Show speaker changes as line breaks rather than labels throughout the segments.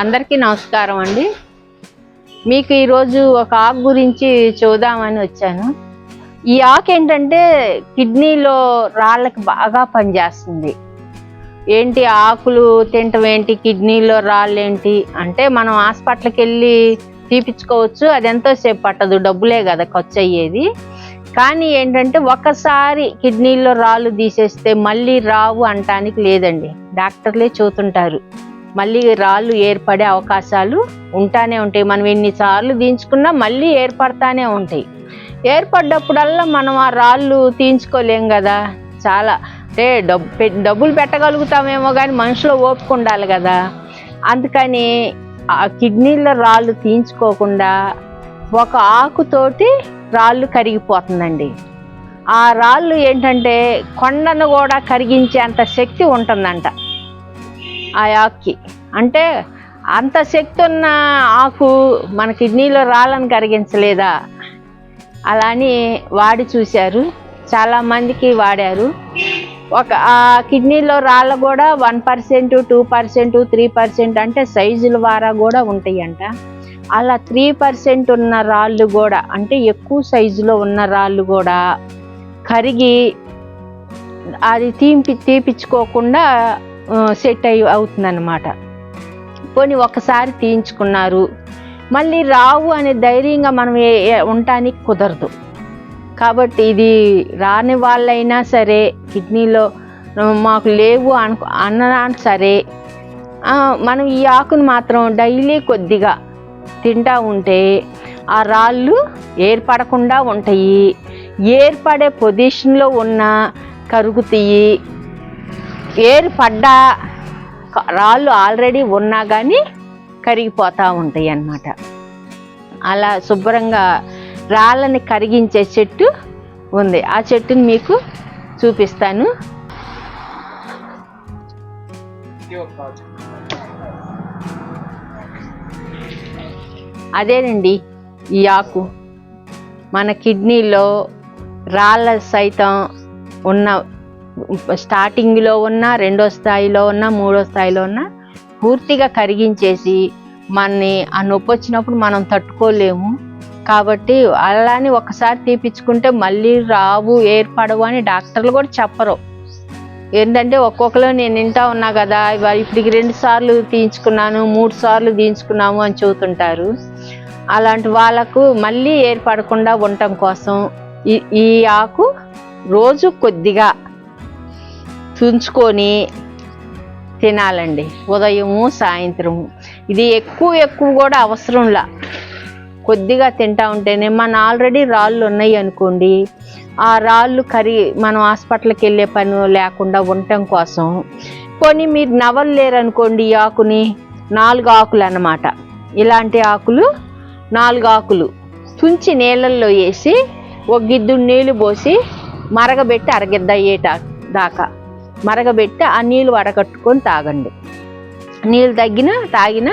అందరికీ నమస్కారం అండి. మీకు ఈరోజు ఒక ఆకు గురించి చూద్దామని వచ్చాను. ఈ ఆకు ఏంటంటే కిడ్నీలో రాళ్ళకి బాగా పనిచేస్తుంది. ఏంటి ఆకులు తింటం ఏంటి కిడ్నీలో రాళ్ళు ఏంటి అంటే మనం హాస్పిటల్కి వెళ్ళి తీపిచ్చుకోవచ్చు. అది ఎంతోసేపు పట్టదు డబ్బులే కదా ఖర్చు అయ్యేది కానీ ఏంటంటే ఒకసారి కిడ్నీలో రాళ్ళు తీసేస్తే మళ్ళీ రావు అంటానికి లేదండి. డాక్టర్లే చూతుంటారు. మళ్ళీ రాళ్ళు ఏర్పడే అవకాశాలు ఉంటానే ఉంటాయి. మనం ఎన్నిసార్లు తీయించుకున్నా మళ్ళీ ఏర్పడతానే ఉంటాయి. ఏర్పడ్డప్పుడల్లా మనం ఆ రాళ్ళు తీయించుకోలేం కదా. చాలా. అంటే డబ్బు పె- డబ్బులు పెట్టగలుగుతామేమో కానీ మనిషిలో ఓపిక ఉండాలి కదా. అందుకని ఆ కిడ్నీలో రాళ్ళు తీయించుకోకుండా ఒక ఆకుతోటి రాళ్ళు కరిగిపోతుందండి. ఆ రాళ్ళు ఏంటంటే కొండను కూడా కరిగించేంత శక్తి ఉంటుందంట. ఆ ఆకుకి అంటే అంత శక్తి ఉన్న ఆకు మన కిడ్నీలో రాళ్ళను కరిగించలేదా? అలా అని వాడి చూశారు. చాలా మందికి వాడారు. ఒక ఆ కిడ్నీలో రాళ్ళు కూడా one percent two percent three percent అంటే సైజుల వారా కూడా ఉంటాయంట. అలా త్రీ పర్సెంట్ ఉన్న రాళ్ళు కూడా అంటే ఎక్కువ సైజులో ఉన్న రాళ్ళు కూడా కరిగి అది తీపి తీపించుకోకుండా సెట్ అయి అవుతుందన్నమాట. పోనీ ఒకసారి తీయించుకున్నారు. మళ్ళీ రావు అనే ధైర్యంగా మనం ఏ- ఉండటానికి కుదరదు. కాబట్టి ఇది రాని వాళ్ళైనా సరే కిడ్నీలో మాకు లేవు అను అన్నా సరే మనం ఈ ఆకును మాత్రం డైలీ కొద్దిగా తింటా ఉంటే ఆ రాళ్ళు ఏర్పడకుండా ఉంటాయి. ఏర్పడే పొజిషన్లో ఉన్న కరుగుతాయి ఏర్పడ్డా క- రాళ్ళు ఆల్రెడీ ఉన్నా కానీ కరిగిపోతూ ఉంటాయి అన్నమాట. అలా శుభ్రంగా రాళ్ళని కరిగించే చెట్టు ఉంది. ఆ చెట్టుని మీకు చూపిస్తాను. అదేనండి ఈ ఆకు. మన కిడ్నీలో రాళ్ళ సైతం ఉన్న స్టార్టింగ్లో ఉన్న రెండో స్థాయిలో ఉన్న మూడో స్థాయిలో ఉన్న పూర్తిగా కరిగించేసి మనని ఆ నొప్పి వచ్చినప్పుడు మనం తట్టుకోలేము. కాబట్టి అలానే ఒకసారి తీపించుకుంటే మళ్ళీ రావు ఏర్పడవు అని డాక్టర్లు కూడా చెప్పరు. ఏంటంటే ఒక్కొక్కరు నేను వింటా ఉన్నా కదా ఇప్పటికి రెండు సార్లు తీయించుకున్నాను మూడు సార్లు తీయించుకున్నాము అని చెబుతుంటారు. అలాంటి వాళ్ళకు మళ్ళీ ఏర్పడకుండా ఉండటం కోసం ఈ ఈ ఆకు రోజు కొద్దిగా తుంచుకొని తినాలండి. ఉదయము సాయంత్రము. ఇది ఎక్కువ ఎక్కువ కూడా అవసరంలా. కొద్దిగా తింటా ఉంటేనే మన ఆల్రెడీ రాళ్ళు ఉన్నాయి అనుకోండి. ఆ రాళ్ళు కరి మనం హాస్పిటల్కి వెళ్ళే పని లేకుండా ఉండటం కోసం. కొన్ని మీరు నవలలేరు అనుకోండి ఈ ఆకుని నాలుగు ఆకులు అన్నమాట. ఇలాంటి ఆకులు నాలుగు ఆకులు. తుంచి నీళ్ళల్లో వేసి ఒక గిద్దు నీళ్ళు పోసి మరగబెట్టి అరగిద్ద దాకా. మరగబెట్టి ఆ నీళ్ళు వడగట్టుకొని తాగండి. నీళ్ళు తగ్గిన తాగిన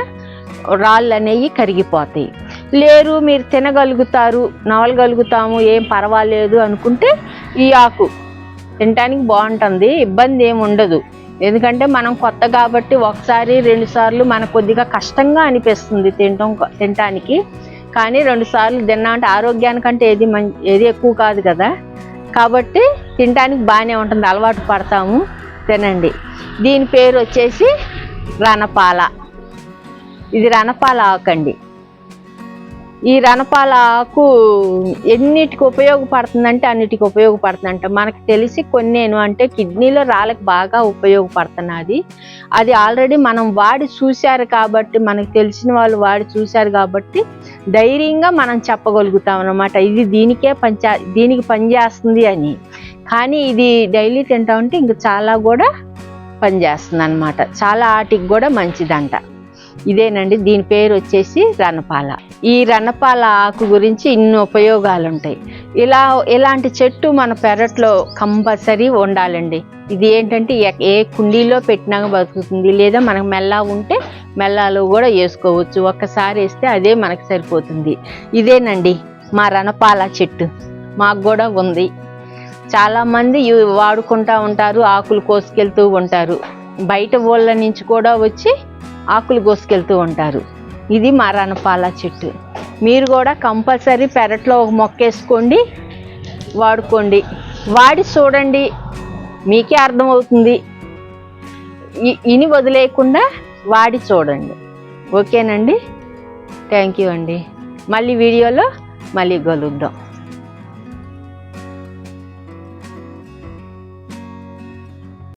రాళ్ళు అనేవి కరిగిపోతాయి. లేరు మీరు తినగలుగుతారు నవలగలుగుతాము ఏం పర్వాలేదు అనుకుంటే ఈ ఆకు తినటానికి బాగుంటుంది ఇబ్బంది ఏమి ఉండదు. ఎందుకంటే మనం కొత్త కాబట్టి ఒకసారి రెండు సార్లు మనకు కొద్దిగా కష్టంగా అనిపిస్తుంది తినటం తినటానికి. కానీ రెండు సార్లు తిన్నామంటే ఆరోగ్యానికంటే ఏది మంచి ఏది ఎక్కువ కాదు కదా. కాబట్టి తినడానికి బాగానే ఉంటుంది అలవాటు పడతాము. తినండి. దీని పేరు వచ్చేసి రణపాల. ఇది రణపాల ఆకండి. ఈ రణపాల ఆకు ఎన్నిటికి ఉపయోగపడుతుందంటే అన్నిటికి ఉపయోగపడుతుందంట. మనకు తెలిసి కొన్నేను అంటే కిడ్నీలో రాళ్ళకి బాగా ఉపయోగపడుతున్నది. అది ఆల్రెడీ మనం వాడి చూశారు కాబట్టి మనకు తెలిసిన వాళ్ళు వాడి చూశారు కాబట్టి ధైర్యంగా మనం చెప్పగలుగుతాం అనమాట ఇది దీనికే పనిచే దీనికి పనిచేస్తుంది అని. కానీ ఇది డైలీ తింటా ఉంటే ఇంకా చాలా కూడా పనిచేస్తుంది అనమాట చాలా ఆటికి కూడా మంచిదంట. ఇదేనండి దీని పేరు వచ్చేసి రణపాల. ఈ రణపాల ఆకు గురించి ఇన్ని ఉపయోగాలు ఉంటాయి ఇలా ఇలాంటి చెట్టు మన పెరట్లో కంపల్సరీ ఉండాలండి ఇది ఏంటంటే ఏ కుండీలో పెట్టినా బతుకుతుంది లేదా మనకు మెల్లా ఉంటే మెల్లాలో కూడా వేసుకోవచ్చు. ఒక్కసారి వేస్తే అదే మనకు సరిపోతుంది. ఇదేనండి మా రణపాల చెట్టు. మాకు కూడా ఉంది. చాలామంది వాడుకుంటూ వాడుకుంటా ఉంటారు ఆకులు కోసుకెళ్తూ ఉంటారు. బయట ఊళ్ళ నుంచి కూడా వచ్చి ఆకులు కోసుకెళ్తూ ఉంటారు. ఇది మా రణపాల చెట్టు. మీరు కూడా కంపల్సరీ పెరట్లో ఒక మొక్క వేసుకోండి వాడుకోండి. వాడి చూడండి మీకే అర్థమవుతుంది. ఇ- ఇని వదిలేయకుండా వాడి చూడండి. ఓకేనండి? థ్యాంక్ యూ అండి. మళ్ళీ వీడియోలో మళ్ళీ కలుద్దాం.